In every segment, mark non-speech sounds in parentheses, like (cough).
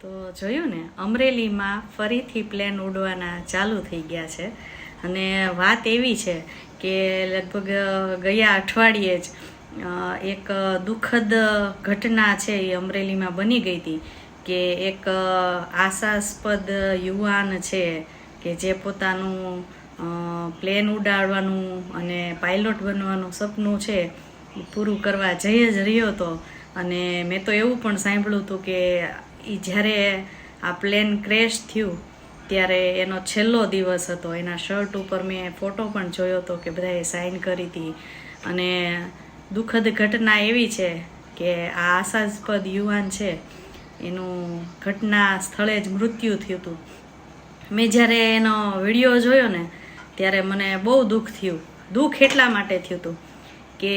તો જોયું ને, અમરેલીમાં ફરીથી પ્લેન ઉડવાના ચાલુ થઈ ગયા છે. અને વાત એવી છે કે લગભગ ગયા અઠવાડિયે જ એક દુઃખદ ઘટના છે એ અમરેલીમાં બની ગઈ હતી કે એક આશાસ્પદ યુવાન છે કે જે પોતાનું પ્લેન ઉડાડવાનું અને પાયલોટ બનવાનું સપનું છે પૂરું કરવા જઈ જ રહ્યો હતો. અને મેં તો એવું પણ સાંભળ્યું હતું કે એ જ્યારે આ પ્લેન ક્રેશ થયું, ત્યારે એનો છેલ્લો દિવસ હતો. એના શર્ટ ઉપર મેં ફોટો પણ જોયો હતો કે બધાએ સાઇન કરી હતી. અને દુઃખદ ઘટના એવી છે કે આ આશાસ્પદ યુવાન છે, એનું ઘટના સ્થળે જ મૃત્યુ થયું હતું. મેં જ્યારે એનો વીડિયો જોયો ને, ત્યારે મને બહુ દુઃખ થયું. દુઃખ એટલા માટે થયું હતું કે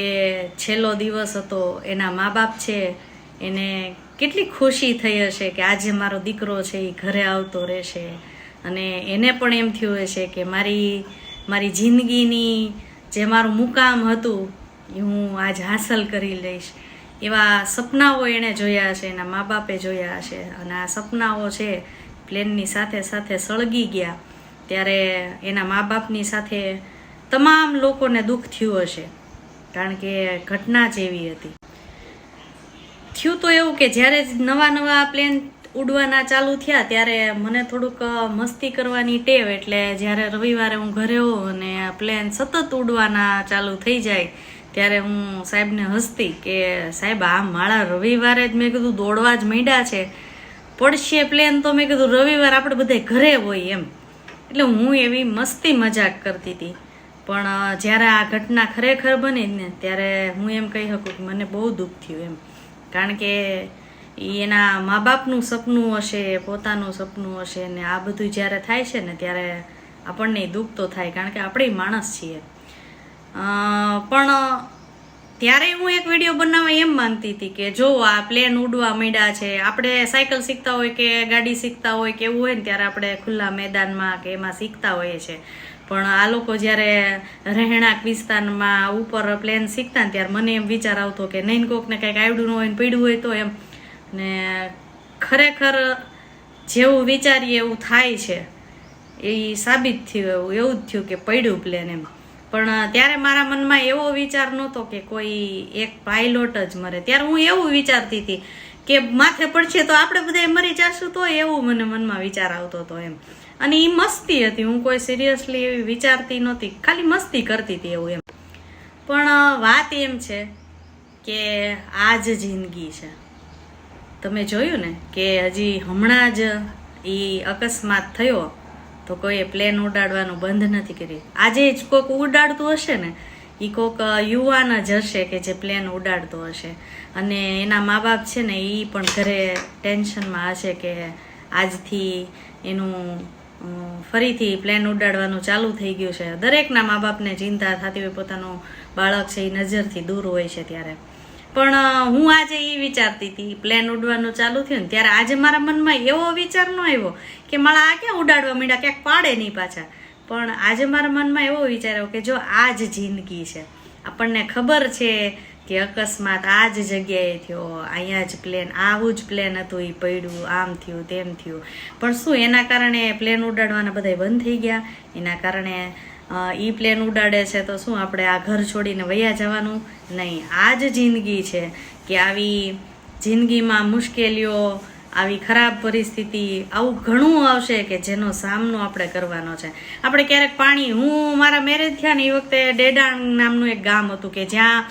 છેલ્લો દિવસ હતો, એના મા બાપ છે, એને કેટલી ખુશી થઈ હશે કે આજે મારો દીકરો છે એ ઘરે આવતો રહેશે. અને એને પણ એમ થયું હશે કે મારી મારી જિંદગીની જે મારું મુકામ હતું એ હું આજ હાંસલ કરી લઈશ. એવા સપનાઓ એણે જોયા હશે, એના મા બાપે જોયા હશે. અને આ સપનાઓ છે, પ્લેનની સાથે સાથે સળગી ગયા. ત્યારે એના મા બાપની સાથે તમામ લોકોને દુઃખ થયું હશે, કારણ કે ઘટના જ એવી હતી. થયું તો એવું કે જ્યારે નવા નવા પ્લેન ઉડવાના ચાલુ થયા ત્યારે મને થોડુંક મસ્તી કરવાની ટેવ એટલે જ્યારે રવિવારે હું ઘરે હોઉં અને પ્લેન સતત ઉડવાના ચાલુ થઈ જાય ત્યારે હું સાહેબને હસતી કે સાહેબ, આ માળા રવિવારે જ મેં કીધું દોડવા જ માંડ્યા છે. પડશે પ્લેન તો મેં કીધું રવિવાર આપણે બધે ઘરે હોય એમ. એટલે હું એવી મસ્તી મજાક કરતી હતી. પણ જ્યારે આ ઘટના ખરેખર બની ને ત્યારે હું એમ કહી શકું કે મને બહુ દુઃખ થયું એમ. કારણ કે એના મા બાપનું સપનું હશે, પોતાનું સપનું હશે ને આ બધું જ્યારે થાય છે ને ત્યારે આપણને દુઃખ તો થાય, કારણ કે આપણે માણસ છીએ. પણ ત્યારે હું એક વીડિયો બનાવવા એમ માંગતી હતી કે જો આ પ્લેન ઉડવા માંડ્યા છે, આપણે સાયકલ શીખતા હોય કે ગાડી શીખતા હોય કે એવું હોય ને ત્યારે આપણે ખુલ્લા મેદાનમાં કે એમાં શીખતા હોઈએ છીએ. પણ આ લોકો જ્યારે રહેણાંક વિસ્તારમાં ઉપર પ્લેન શીખતા ને ત્યારે મને એમ વિચાર આવતો કે નહીં કોકને કંઈક આવડું ન હોય ને પીડ્યું હોય તો એમ. ને ખરેખર જેવું વિચારીએ એવું થાય છે. એ સાબિત થયું એવું એવું જ થયું કે પડ્યું પ્લેન એમ. પણ ત્યારે મારા મનમાં એવો વિચાર નહોતો કે કોઈ એક પાયલોટ જ મરે. ત્યારે હું એવું વિચારતી હતી કે માથે પડશે તો આપણે બધા મરી જશું તો એવું મને મનમાં વિચાર આવતો હતો એમ. અને એ મસ્તી હતી. હું કોઈ સિરિયસલી એવી વિચારતી નહોતી. ખાલી મસ્તી કરતી હતી એવું એમ. પણ વાત એમ છે કે આ જ જિંદગી છે. તમે જોયું ને કે હજી હમણાં જ એ અકસ્માત થયો તો કોઈએ પ્લેન ઉડાડવાનું બંધ નથી કર્યું. આજે જ કોઈક ઉડાડતું હશે ને એ કોઈક યુવાન જ હશે કે જે પ્લેન ઉડાડતો હશે. અને એના મા બાપ છે ને એ પણ ઘરે ટેન્શનમાં હશે કે આજથી એનું ફરીથી પ્લેન ઉડાડવાનું ચાલુ થઈ ગયું છે. દરેકના મા બાપને ચિંતા થતી હોય, પોતાનું બાળક છે એ નજરથી દૂર હોય છે ત્યારે. પણ હું આજે એ વિચારતી હતી પ્લેન ઉડવાનું ચાલુ થયું ને ત્યારે આજે મારા મનમાં એવો વિચાર ન આવ્યો કે મારા આ ક્યાં ઉડાડવા મીડા ક્યાંક પાડે નહીં પાછા. પણ આજે મારા મનમાં એવો વિચાર આવ્યો કે જો આ જ જિંદગી છે. આપણને ખબર છે કે અકસ્માત આ જ જગ્યાએ થયો, અહીંયા જ પ્લેન આવું જ પ્લેન હતું એ પડ્યું, આમ થયું, તેમ થયું. પણ શું, એના કારણે પ્લેન ઉડાડવાના બધા બંધ થઈ ગયા? એના કારણે ઈ પ્લેન ઉડાડે છે તો શું આપણે આ ઘર છોડીને વયા જવાનું? નહીં, આ જ જિંદગી છે કે આવી જિંદગીમાં મુશ્કેલીઓ, આવી ખરાબ પરિસ્થિતિ, આવું ઘણું આવશે કે જેનો સામનો આપણે કરવાનો છે. આપણે ક્યારેક પાણી, હું મારા મેરેજ થયા ને એ વખતે ડેડાણ નામનું એક ગામ હતું કે જ્યાં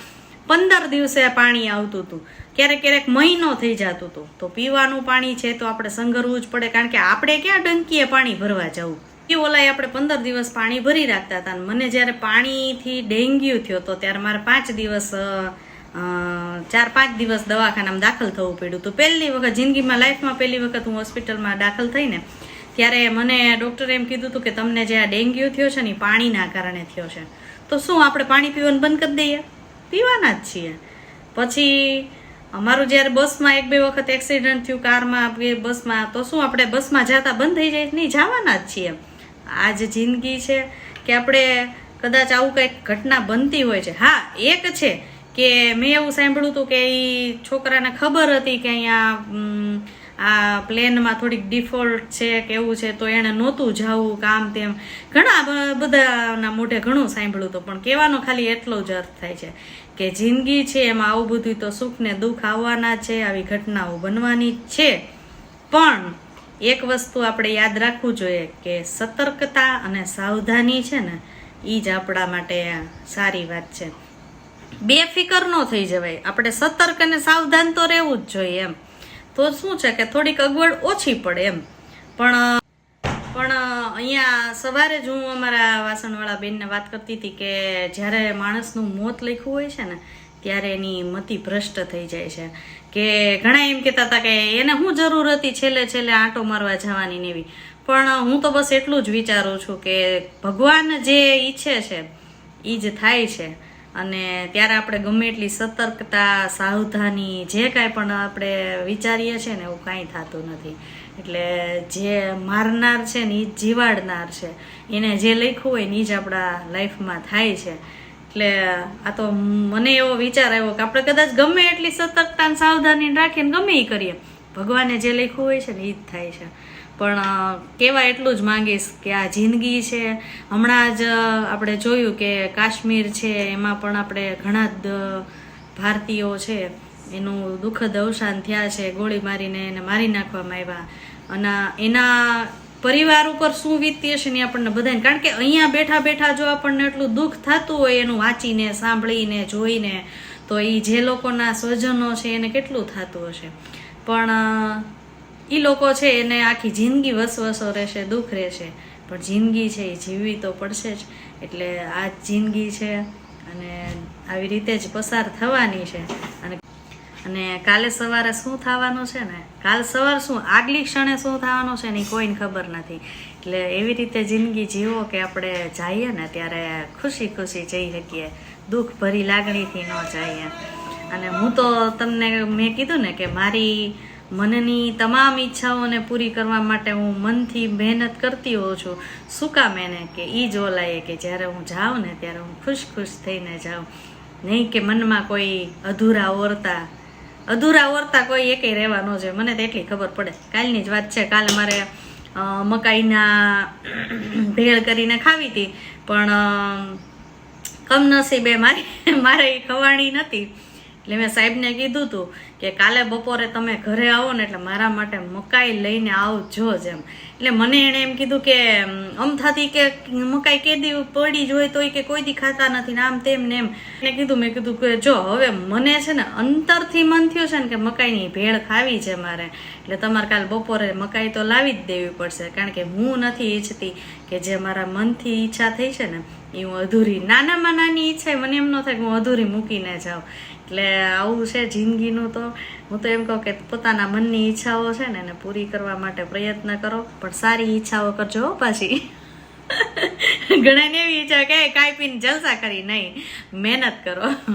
પંદર દિવસે પાણી આવતું હતું. ક્યારેક ક્યારેક મહિનો થઈ જતું હતું. તો પીવાનું પાણી છે તો આપણે સંઘરવું જ પડે, કારણ કે આપણે ક્યાં ડંકીએ પાણી ભરવા જવું? એ ઓલાએ આપણે પંદર દિવસ પાણી ભરી રાખતા હતા. મને જ્યારે પાણીથી ડેન્ગ્યુ થયો, તો ત્યારે મારે પાંચ દિવસ ચાર પાંચ દિવસ દવાખાનામાં દાખલ થવું પડ્યું તો પહેલી વખત, જિંદગીમાં લાઈફમાં પહેલી વખત હું હોસ્પિટલમાં દાખલ થઈને, ત્યારે મને ડૉક્ટરે એમ કીધું હતું કે તમને જે આ ડેન્ગ્યુ થયો છે ને પાણીના કારણે થયો છે. તો શું આપણે પાણી પીવાનું બંધ કરી દઈએ? પીવાના જ છીએ. પછી અમારું જ્યારે બસમાં એક બે વખત એક્સિડન્ટ થયું કારમાં કે બસમાં, તો શું આપણે બસમાં જતા બંધ થઈ જાય? નહીં, જવાના જ છીએ. આ જ જિંદગી છે કે આપણે કદાચ આવું કંઈક ઘટના બનતી હોય છે. હા, એક છે કે મેં એવું સાંભળ્યું હતું કે એ છોકરાને ખબર હતી કે અહીંયા આ પ્લેનમાં થોડીક ડિફોલ્ટ છે કે એવું છે, તો એણે નહોતું જવું કામ તેમ. ઘણા બધાના મોઢે ઘણું સાંભળ્યું હતું, પણ કહેવાનો ખાલી એટલો જ અર્થ થાય છે કે જિંદગી છે, એમાં આવું બધું તો સુખ ને દુઃખ આવવાના છે, આવી ઘટનાઓ બનવાની છે. પણ એક વસ્તુ આપણે યાદ રાખવું જોઈએ કે સતર્કતા અને સાવધાની છે ને એ જ આપણા માટે સારી વાત છે. બેફિકર ન થઈ જવાય. આપણે સતર્ક અને સાવધાન તો રહેવું જ જોઈએ એમ. તો શું છે કે થોડીક અગવડ ઓછી પડે એમ. પણ પણ અહીંયા સવારે જ હું અમારા વાસણવાળા બેનને વાત કરતી હતી કે જ્યારે માણસનું મોત લખ્યું હોય છે ને, ત્યારે એની મતિ ભ્રષ્ટ થઈ જાય છે. કે ઘણા એમ કહેતા હતા કે એને શું જરૂર હતી છેલ્લે છેલ્લે આંટો મારવા જવાની ને એવી. પણ હું તો બસ એટલું જ વિચારું છું કે ભગવાન જે ઈચ્છે છે એ જ થાય છે. અને ત્યારે આપણે ગમે એટલી સતર્કતા, સાવધાની જે કાંઈ પણ આપણે વિચારીએ છીએ ને એવું કાંઈ થતું નથી. એટલે જે મારનાર છે ને એ જ જીવાડનાર છે. એને જે લખ્યું હોય ને એ જ આપણા લાઈફમાં થાય છે. એટલે આ તો મને એવો વિચાર આવ્યો કે આપણે કદાચ ગમે એટલી સતર્કતા સાવધાની રાખીને ગમે એ કરીએ. ભગવાને જે લખ્યું હોય છે ને એ જ થાય છે. પણ કહેવાય કહેવા એટલું જ માંગીશ કે આ જિંદગી છે. હમણાં જ આપણે જોયું કે કાશ્મીર છે, એમાં પણ આપણે ઘણા ભારતીયો છે. એનું દુઃખદ અવસાન થયા છે, ગોળી મારીને એને મારી નાખવામાં આવ્યા. અને એના પરિવાર ઉપર શું વીતી હશે ને આપણને બધાને, કારણ કે અહીંયા બેઠા બેઠા જો આપણને એટલું દુઃખ થતું હોય, એનું વાંચીને, સાંભળીને, જોઈને, તો એ જે લોકોના સ્વજનો છે એને કેટલું થતું હશે. પણ એ લોકો છે એને આખી જિંદગી વસવસો રહેશે, દુઃખ રહેશે. પણ જિંદગી છે એ જીવવી તો પડશે જ. એટલે આ જ જિંદગી છે અને આવી રીતે જ પસાર થવાની છે. અને અને કાલે સવારે શું થવાનું છે ને? કાલ સવાર શું? આગલી ક્ષણે શું થવાનું છે ને કોઈને ખબર નથી. એટલે એવી રીતે જિંદગી જીવો કે આપણે જઈએ ને ત્યારે ખુશી ખુશી જઈ શકીએ. દુઃખ ભરી લાગણીથી ન જઈએ. અને હું તો તમને મેં કીધું ને કે મારી મનની તમામ ઈચ્છાઓને પૂરી કરવા માટે હું મનથી મહેનત કરતી હોઉં છું. શું કામ એને કે એ જ ઓલાએ કે જ્યારે હું જાઉં ને ત્યારે હું ખુશ ખુશ થઈને જાઉં. નહીં કે મનમાં કોઈ અધૂરા ઓરતા અધૂરા ઓરતા કોઈ એકે રહેવા ન જોઈએ. મને તો એટલી ખબર પડે. કાલની જ વાત છે, કાલે મારે મકાઈના (clears throat) ભેળ કરીને ખાવી હતી. પણ કમનસીબે મારી, મારે ખવાણી નથી એટલે મેં સાહેબને કીધું હતું કે કાલે બપોરે તમે ઘરે આવો ને એટલે મારા માટે મકાઈ લઈને આવજો જ એમ. એટલે મને એણે એમ કીધું કે આમ અમથાથી કે મકાઈ કેદી પડી જ હોય તોય કે કોઈ દી ખાતા નથી ને આમ તેમ ને એમ. એને કીધું, મેં કીધું કે જો, હવે મને છે ને અંતરથી મન થયું છે ને કે મકાઈની ભેળ ખાવી છે મારે. એટલે તમારે કાલે બપોરે મકાઈ તો લાવી જ દેવી પડશે. કારણ કે હું નથી ઈચ્છતી કે જે મારા મનથી ઈચ્છા થઈ છે ને એ હું અધૂરી. નાનામાં નાની ઈચ્છા મને એમ ન થાય કે હું અધૂરી મૂકીને જાઉં. એટલે આવું છે જિંદગીનું તો. હું તો એમ કહું કે પોતાના મનની ઈચ્છાઓ છે ને, એને પૂરી કરવા માટે પ્રયત્ન કરો. પણ સારી ઈચ્છાઓ કરજો પાછી. (laughs) ઘણાને એવી ઈચ્છા કે કાંઈ પીને જલસા કરી નહીં. મહેનત કરો.